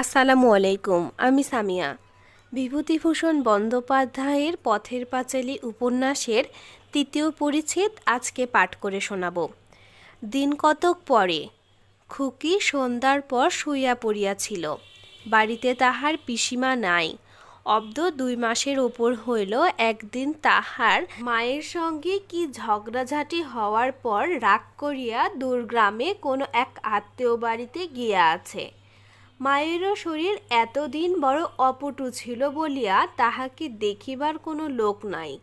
আসসালামু আলাইকুম, আমি সামিয়া। বিভূতিভূষণ বন্দ্যোপাধ্যায়ের পথের পাঁচালী উপন্যাসের তৃতীয় পরিচ্ছেদ আজকে পাঠ করে শোনাব। দিন কতক পরে, খুকি সন্ধ্যার পর শুইয়া পড়িয়াছিল। বাড়িতে তাহার পিসিমা নাই। অব্দ দুই মাসের ওপর হইল একদিন তাহার মায়ের সঙ্গে কি ঝগড়াঝাটি হওয়ার পর রাগ করিয়া দূরগ্রামে কোনো এক আত্মীয় বাড়িতে গিয়া আছে। মায়েরও শরীর এতদিন বড় অপটু ছিল বলিয়া তাহাকে দেখিবার কোনো লোক নাই।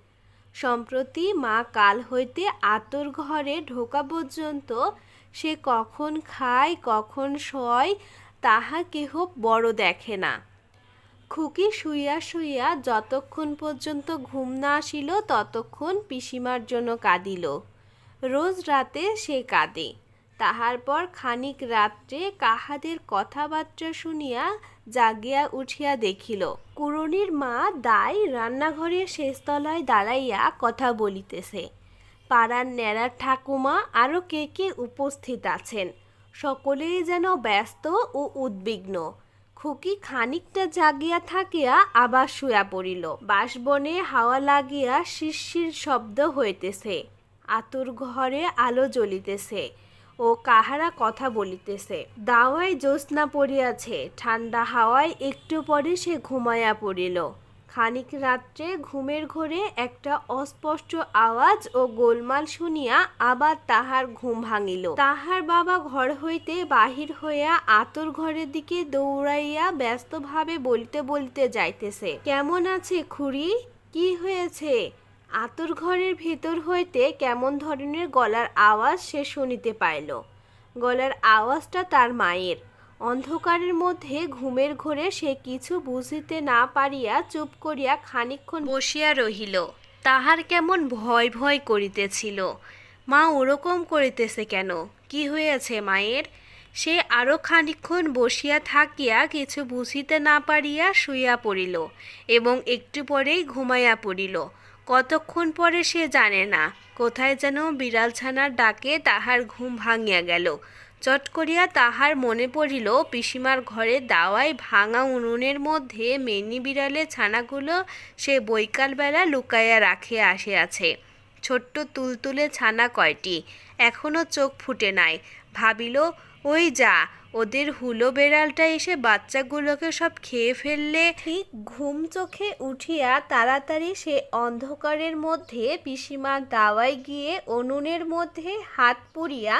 সম্প্রতি মা কাল হইতে আতর ঘরে ঢোকা পর্যন্ত সে কখন খায়, কখন শয়, তাহা কেহ বড় দেখে না। খুকি শুইয়া শুইয়া যতক্ষণ পর্যন্ত ঘুম না আসিল, ততক্ষণ পিসিমার জন্য কাঁদিল। রোজ রাতে সে কাঁদে। তাহার পর খানিক রাত্রে কাহাদের কথাবার্তা শুনিয়া জাগিয়া উঠিয়া দেখিল কুরুনির মা দাই রান্নাঘরের শেষতলায় দাঁড়াইয়া কথা বলিতেছে। পাড়ার ন্যাড়ার ঠাকুমা আরও কে কে উপস্থিত আছেন? সকলেই যেন ব্যস্ত ও উদ্বিগ্ন। খুকি খানিকটা জাগিয়া থাকিয়া আবার শুয়া পড়িল। বাঁশবনে হাওয়া লাগিয়া শিরশির শব্দ হইতেছে। আতুর ঘরে আলো জ্বলিতেছে। ও কাহারা কথা বলিতেছে। দাওয়ায় জ্যোৎস্না পড়িয়াছে ঠান্ডা হাওয়ায় একটু পরে সে ঘুমাইয়া পড়িল। খানিক রাত্রে ঘুমের ঘরে একটা অস্পষ্ট আওয়াজ ও গোলমাল শুনিয়া আবার তাহার ঘুম ভাঙিল। তাহার বাবা ঘর হইতে বাহির হইয়া আতর ঘরের দিকে দৌড়াইয়া ব্যস্তভাবে বলিতে বলিতে যাইতেছে, কেমন আছে খুড়ি? কি হয়েছে? আতর ঘরের ভেতর হইতে কেমন ধরনের গলার আওয়াজ সে শুনিতে পাইল। গলার আওয়াজটা তার মায়ের। অন্ধকারের মধ্যে ঘুমের ঘোরে সে কিছু বুঝিতে না পারিয়া চুপ করিয়া খানিকক্ষণ বসিয়া রহিল। তাহার কেমন ভয় ভয় করিতেছিল। মা ওরকম করিতেছে কেন? কি হয়েছে মায়ের? সে আরও খানিকক্ষণ বসিয়া থাকিয়া কিছু বুঝিতে না পারিয়া শুইয়া পড়িল এবং একটু পরেই ঘুমাইয়া পড়িল। কতক্ষণ পরে সে জানে না। কোথায় যেন বিড়াল ছানার ডাকে তাহার ঘুম ভাঙিয়া গেল। চট করিয়া তাহার মনে পড়িল, পিসিমার ঘরে দাওয়ায় ভাঙা উনুনের মধ্যে মেনি বিড়ালের ছানাগুলো সে বৈকালবেলা লুকাইয়া রাখিয়া আসিয়াছে। ছোট্ট তুলতুলে ছানা কয়টি? এখনও চোখ ফুটে নাই। ভাবিল, ওই যা ওদের হুলো বেড়ালটা এসে বাচ্চাগুলোকে সব খেয়ে ফেললে। ঠিক ঘুম চোখে উঠিয়া তাড়াতাড়ি সে অন্ধকারের মধ্যে পিসিমার দাওয়ায় গিয়ে অনুনের মধ্যে হাত পুড়িয়া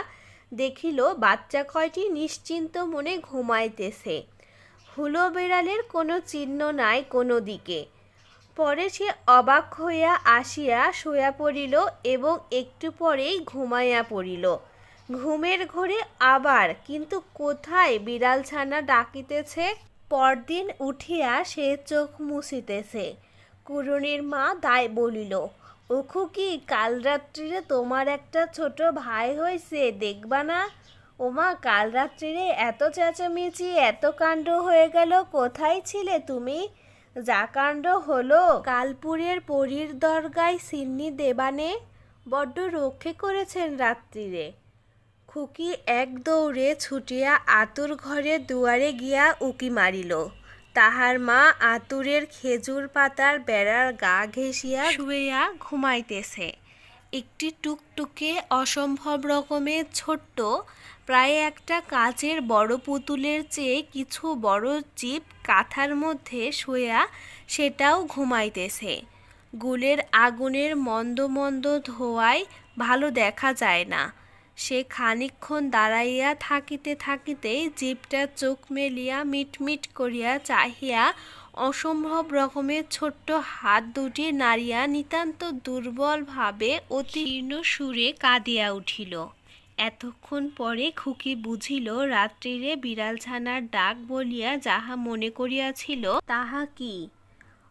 দেখিল, বাচ্চা কয়টি নিশ্চিন্ত মনে ঘুমাইতেছে। হুলো বেড়ালের কোনো চিহ্ন নাই কোনো দিকে। পরে সে অবাক হইয়া আসিয়া শোয়া পড়িল এবং একটু পরেই ঘুমাইয়া পড়িল। ঘুমের ঘরে আবার, কিন্তু কোথায় বিড়াল ছানা ডাকিতেছে? পরদিন উঠিয়া সে চোখ মুছিতেছে। কুরুনির মা দায় বলিল ও খুকি কাল রাত্রিরে তোমার একটা ছোট ভাই হয়েছে দেখবা না? ওমা, কাল রাত্রিরে এত চেঁচামেচি, এত কাণ্ড হয়ে গেল, কোথায় ছিলে তুমি? যা কাণ্ড হলো, কালপুরের পরীর দরগায় সিন্নি দেবানে? বড্ড রক্ষে করেছেন রাত্রিরে। খুকি এক দৌড়ে ছুটিয়া আতুর ঘরের দুয়ারে গিয়া উকি মারিল। তাহার মা আতুরের খেজুর পাতার বেড়ার গা ঘেঁষিয়া শুইয়া ঘুমাইতেছে। একটি টুকটুকে অসম্ভব রকমের ছোট্ট, প্রায় একটা কাচের বড় পুতুলের চেয়ে কিছু বড় চিপ কাঁথার মধ্যে শুয়া সেটাও ঘুমাইতেছে। গুলের আগুনের মন্দ মন্দ ধোয়ায় ভালো দেখা যায় না। সে খানিকক্ষণ দাঁড়াইয়া থাকিতে থাকিতেই জীবটা চোখ মেলিয়া মিটমিট করিয়া চাহিয়া অসম্ভব রকমের ছোট্ট হাত দুটি নাড়িয়া নিতান্ত দুর্বলভাবে অতীর্ণ সুরে কাঁদিয়া উঠিল। এতক্ষণ পরে খুকি বুঝিল, রাত্রিরে বিড়ালছানার ডাক বলিয়া যাহা মনে করিয়াছিল তাহা কি?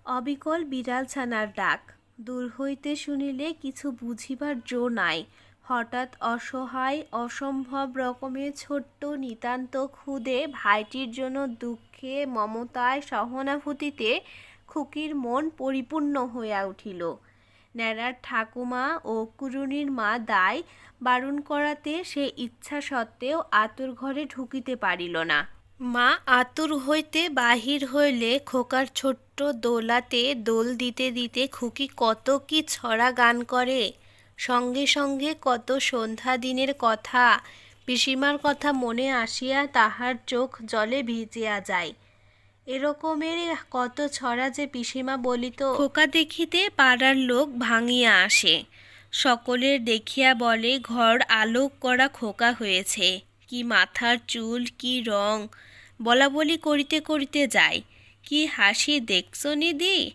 অবিকল বিড়ালছানার ডাক। দূর হইতে শুনিলে কিছু বুঝিবার জো নাই। হঠাৎ অসহায়, অসম্ভব রকমের ছোট্ট নিতান্ত ক্ষুদে ভাইটির জন্য দুঃখে, মমতায় সহানুভূতিতে খুকির মন পরিপূর্ণ হইয়া উঠিল। ন্যাড়ার ঠাকুমা ও কুরুনির মা দায় বারণ করাতে সে ইচ্ছা সত্ত্বেও আতুর ঘরে ঢুকিতে পারিল না। মা আতুর হইতে বাহির হইলে খোকার ছোট্ট দোলাতে দোল দিতে দিতে খুকি কত কি ছড়া গান করে। সঙ্গে সঙ্গে কত সন্ধ্যা দিনের কথা, পিসিমার কথা মনে আসিয়া তাহার চোখ জলে ভিজিয়া যায়। এরকমের কত ছড়া যে পিসিমা বলিত। খোকা দেখিতে পাড়ার লোক ভাঙিয়া আসে। সকলের দেখিয়া বলে, ঘর আলোক করা খোকা হয়েছে। কি মাথার চুল, কি রং। বলা বলি করিতে করিতে যায়। কি হাসি দেখছ নিদি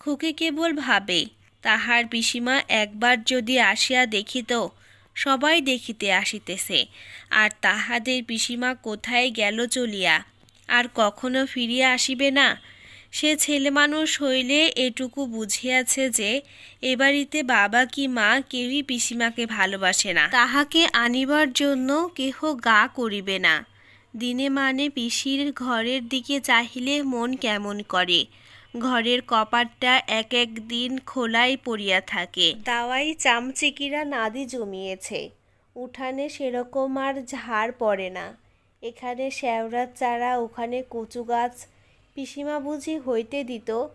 খুকি কেবল ভাবে তাহার পিসিমা একবার যদি আসিয়া দেখিত, সবাই দেখিতে আসিতেছে। আর তাহাদের পিসিমা কোথায় গেল চলিয়া? আর কখনো ফিরিয়া আসিবে না? সে ছেলে মানুষ হইলে এটুকু বুঝিয়াছে যে, এ বাড়িতে বাবা কি মা কেউই পিসিমাকে ভালোবাসে না। তাহাকে আনিবার জন্য কেহ গা করিবে না। দিনে মানে পিসির ঘরের দিকে চাহিলে মন কেমন করে? ঘরের কপাটটা এক এক দিন খোলাই পড়িয়া থাকে। দাওয়াই চামচিকিরা নাদি জমিয়েছে। উঠানে সেরকম আর ঝাড় পড়ে না। এখানে শ্যাওড়ার চারা, ওখানে কচু গাছ। পিসিমা বুঝি হইতে দিত।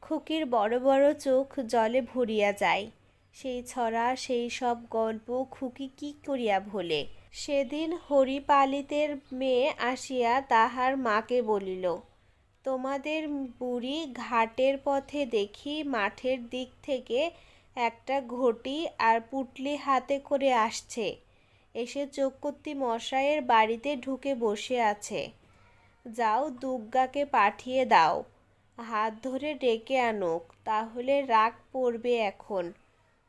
খুকির বড় বড় চোখ জলে ভরিয়া যায়। সেই ছড়া, সেই সব গল্প খুকি কি করিয়া ভোলে? সেদিন হরিপালিতের মেয়ে আসিয়া তাহার মাকে বলিল তোমাদের বুড়ি ঘাটের পথে দেখি মাঠের দিক থেকে একটা ঘটি আর পুটলি হাতে করে আসছে। এসে চৌকত্তি মশাইয়ের বাড়িতে ঢুকে বসে আছে। যাও দুগ্গাকে পাঠিয়ে দাও। হাত ধরে ডেকে আনুক, তাহলে রাগ পড়বে এখন।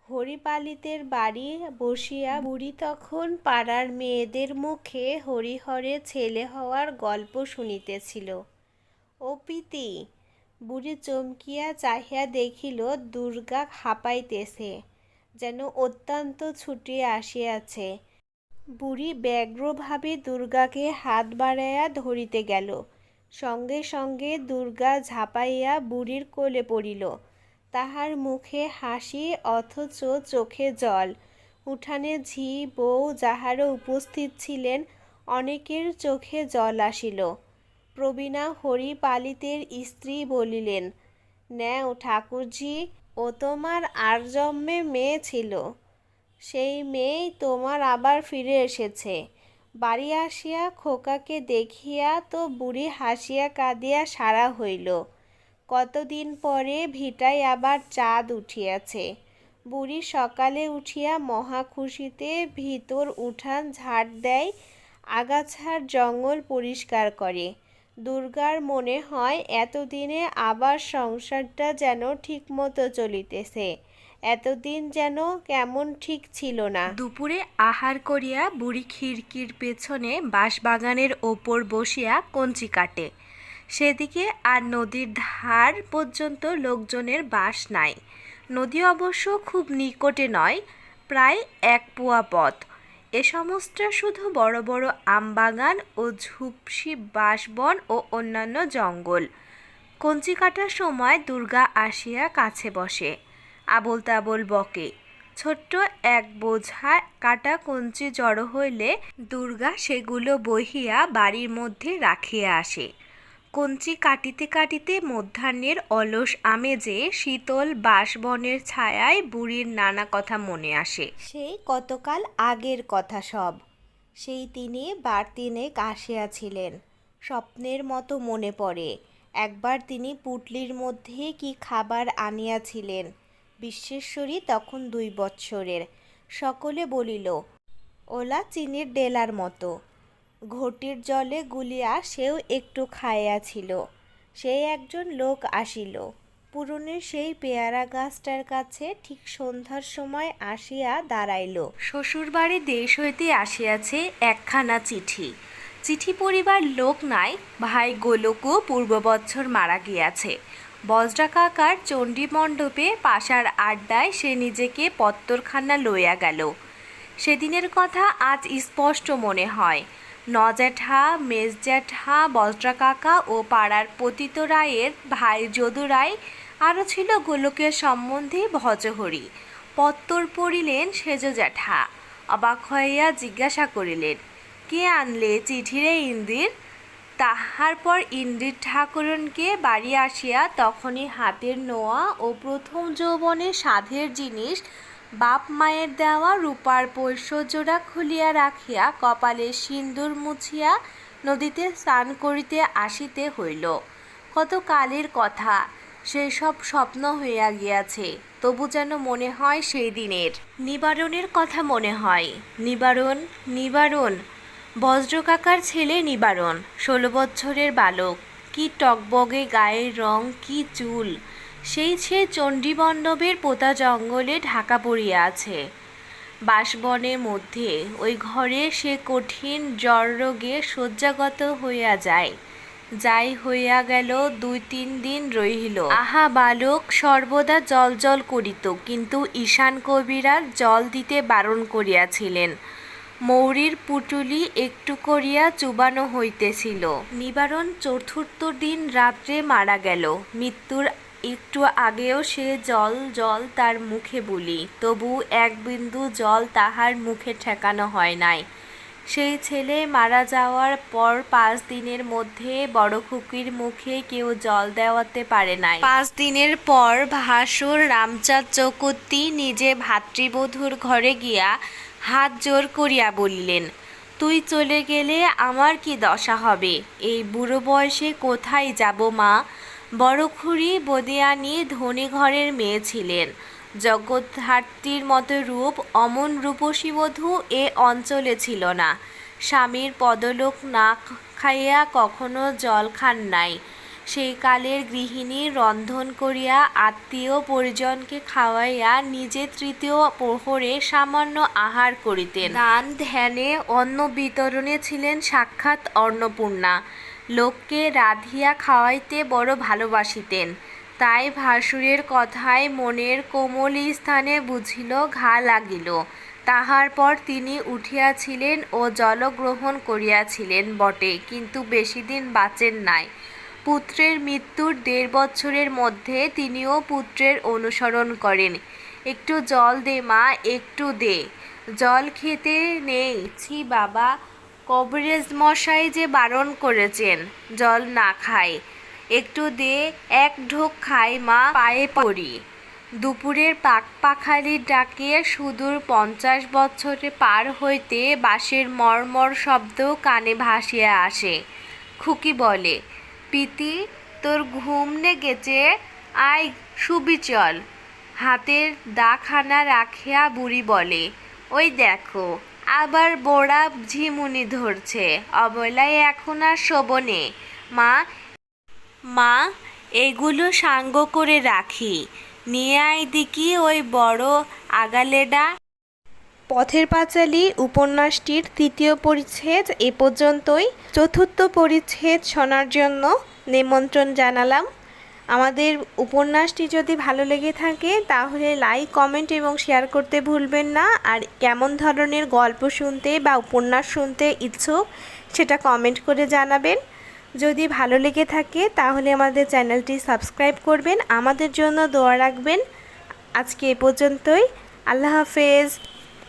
হরিপালিতের বাড়ি বসিয়া বুড়ি তখন পাড়ার মেয়েদের মুখে হরিহরে ছেলে হওয়ার গল্প শুনিতেছিল। ও পিতি বুড়ি চমকিয়া চাহিয়া দেখিল, দুর্গা হাঁপাইতেছে, যেন অত্যন্ত ছুটিয়া আসিয়াছে। বুড়ি ব্যগ্রভাবে দুর্গাকে হাত বাড়াইয়া ধরিতে গেল। সঙ্গে সঙ্গে দুর্গা ঝাঁপাইয়া বুড়ির কোলে পড়িল। তাহার মুখে হাসি অথচ চোখে জল। উঠানে ঝি, বউ যাহারা উপস্থিত ছিলেন, অনেকের চোখে জল আসিল। প্রবীণা হরিপালিতের স্ত্রী বলিলেন, ন্যাও ঠাকুরজি, ও তোমার আর জন্মে মেয়ে ছিল। সেই মেয়েই তোমার আবার ফিরে এসেছে। বাড়ি আসিয়া খোকাকে দেখিয়া তো বুড়ি হাসিয়া কাঁদিয়া সারা হইল। কতদিন পরে ভিটায় আবার চাঁদ উঠিয়াছে। বুড়ি সকালে উঠিয়া মহা খুশিতে ভিতর উঠান ঝাড় দেয়, আগাছার জঙ্গল পরিষ্কার করে। দুর্গার মনে হয়, এতদিনে আবার সংসারটা যেন ঠিকমতো চলিতেছে। এতদিন যেন কেমন ঠিক ছিল না। দুপুরে আহার করিয়া বুড়ি খিড়কির পেছনে বাঁশবাগানের ওপর বসিয়া কঞ্চি কাটে। সেদিকে আর নদীর ধার পর্যন্ত লোকজনের বাস নাই। নদী অবশ্য খুব নিকটে নয়, প্রায় এক পোয়া পথ। এ সমস্ত শুধু বড় বড় আমবাগান ও ঝুপসি বাঁশবন ও অন্যান্য জঙ্গল। কঞ্চি কাটার সময় দুর্গা আসিয়া কাছে বসে আবল তাবল বকে। ছোট্ট এক বোঝা কাটা কঞ্চি জড়ো হইলে দুর্গা সেগুলো বহিয়া বাড়ির মধ্যে রাখিয়া আসে। কঞ্চি কাটিতে কাটিতে মধ্যাহ্নের অলস আমেজে শীতল বাঁশবনের ছায়ায় বুড়ির নানা কথা মনে আসে। সেই কতকাল আগের কথা সব। সেই তিনি বার তিনেক আসিয়াছিলেন স্বপ্নের মতো মনে পড়ে। একবার তিনি পুটলির মধ্যে কি খাবার আনিয়াছিলেন? বিশ্বেশ্বরী তখন দুই বৎসরের। সকলে বলিল, ওলা চিনির ডেলার মতো। ঘটির জলে গুলিয়া সেও একটু খাইয়াছিল সেই একজন লোক আসিল। পুরনের সেই পেয়ারা গাছটার কাছে ঠিক সন্ধ্যার সময় আসিয়া দাঁড়াইল। শ্বশুরবাড়ি দেশ হইতে আসিয়াছে একখানা চিঠি। চিঠি পড়িবার লোক নাই, ভাই গোলকও পূর্ব বছর মারা গিয়াছে। বজ্রা কাকার চণ্ডী মণ্ডপে পাশার আড্ডায় সে নিজেকে পত্তরখানা লইয়া গেল। সেদিনের কথা আজ স্পষ্ট মনে হয়। নজ্যাঠা, মেজজ্যাঠা বজ্রা কাকা ও পাড়ার পতিত রায়ের ভাই যদু রায় আরও ছিল গোলকের সম্বন্ধে ভজহরি। পত্তর পড়িলেন সেজ জ্যাঠা অবাক হইয়া জিজ্ঞাসা করিলেন, কে আনলে চিঠি রে ইন্দির? তাহার পর ইন্দির ঠাকুরনকে বাড়ি আসিয়া তখনই হাতের নোয়া ও প্রথম যৌবনে সাধের জিনিস বাপ মায়ের দেওয়া রূপার পৈশ্বজোড়া খুলিয়া রাখিয়া কপালে সিন্দুর মুছিয়া নদীতে স্নান করিতে আসিতে হইল। কত কালের কথা সেই সব স্বপ্ন হইয়া গিয়াছে, তবু যেন মনে হয় সেই দিনের। নিবারণের কথা মনে হয়। নিবারণ নিবারণ। বজ্রকাকার ছেলে নিবারণ, ষোলো বছরের বালক। কি টকবগে গায়ের রং, কি চুল। সেই সে চণ্ডীমণ্ডপের পোতা জঙ্গলে ঢাকা পড়িয়া আছে। বাসবনের মধ্যে ওই ঘরে সে কঠিন জ্বররোগে শয্যাগত হইয়া যায়। যাই হইয়া গেল দুই তিন দিন রহিল। আহা বালক, সর্বদা জল জল করিত, কিন্তু ঈশান কবিরা জল দিতে বারণ করিয়াছিলেন। মৌরির পুটুলি একটু করিয়া চুবানো হইতেছিল। নিবারণ চতুর্থ দিন রাত্রে মারা গেল। মৃত্যুর একটু আগেও সে জল জল তার মুখে বলি, তবু এক বিন্দু জল তাহার মুখে ঠেকানো হয় নাই। সেই ছেলে মারা যাওয়ার পর পাঁচ দিনের মধ্যে বড় খুকির মুখে কেউ জল দেওয়াতে পারে নাই। পাঁচ দিনের পর ভাসুর রামচাঁদ চৌকত্তি নিজে ভাতৃবধূর ঘরে গিয়া হাত জোর করিয়া বলিলেন, তুই চলে গেলে আমার কি দশা হবে? এই বুড়ো বয়সে কোথায় যাব মা? বড় খুড়ি বদিয়ানি ধনী ঘরের মেয়ে ছিলেন। জগদ্ধাত্রীর মতো রূপ, অমন রূপসী বধূ এ অঞ্চলে ছিল না। স্বামীর পদলোক না খাইয়া কখনো জল খান নাই। সেই কালের গৃহিণী রন্ধন করিয়া আত্মীয় পরিজনকে খাওয়াইয়া নিজে তৃতীয় প্রহরে সামান্য আহার করিতেন। দান ধ্যানে অন্ন বিতরণে ছিলেন সাক্ষাৎ অন্নপূর্ণা। লোককে রাধিয়া খাওয়াইতে বড় ভালোবাসিতেন। তাই ভাসুরের কথায় মনের কোমল স্থানে বুঝিল ঘা লাগিল। তাহার পর তিনি উঠিয়াছিলেন ও জলগ্রহণ করিয়াছিলেন বটে, কিন্তু বেশি দিন বাঁচেন নাই। পুত্রের মৃত্যুর দেড় বছরের মধ্যে তিনিও পুত্রের অনুসরণ করেন। একটু জল দে মা, একটু দে। জল খেতে নেই, ছি বাবা। কবরেজ মশাই যে বারণ করেছেন, জল না খায় একটু দে, এক ঢোক খাই মা, পায়ে পড়ি। দুপুরের পাক পাখালির ডাকে সুদূর পঞ্চাশ বছরে পার হইতে বাঁশের মর্মর শব্দ কানে ভাসিয়া আসে। খুকি বলে পিতি তোর ঘুম নে গেছে আয়, শুবি চল। হাতের দাখানা রাখিয়া বুড়ি বলে, ওই দেখো আবার বোড়া ঝিমুনি ধরছে। অবলায় এখন আর শোবনে মা মা, এগুলো সাঙ্গ করে রাখি। নিয়ে আয় দিকি ওই বড় আগালেডা। পথের পাঁচালী, উপন্যাসটির তৃতীয় পরিচ্ছেদ এ পর্যন্তই। চতুর্থ পরিচ্ছেদ শোনার জন্য নিমন্ত্রণ জানালাম। আমাদের উপন্যাসটি যদি ভালো লেগে থাকে, তাহলে লাইক কমেন্ট এবং শেয়ার করতে ভুলবেন না। আর কেমন ধরনের গল্প শুনতে বা উপন্যাস শুনতে ইচ্ছুক, সেটা কমেন্ট করে জানাবেন। যদি ভালো লেগে থাকে, তাহলে আমাদের চ্যানেলটি সাবস্ক্রাইব করবেন। আমাদের জন্য দোয়া রাখবেন। আজকে এ পর্যন্তই। আল্লাহ হাফেজ।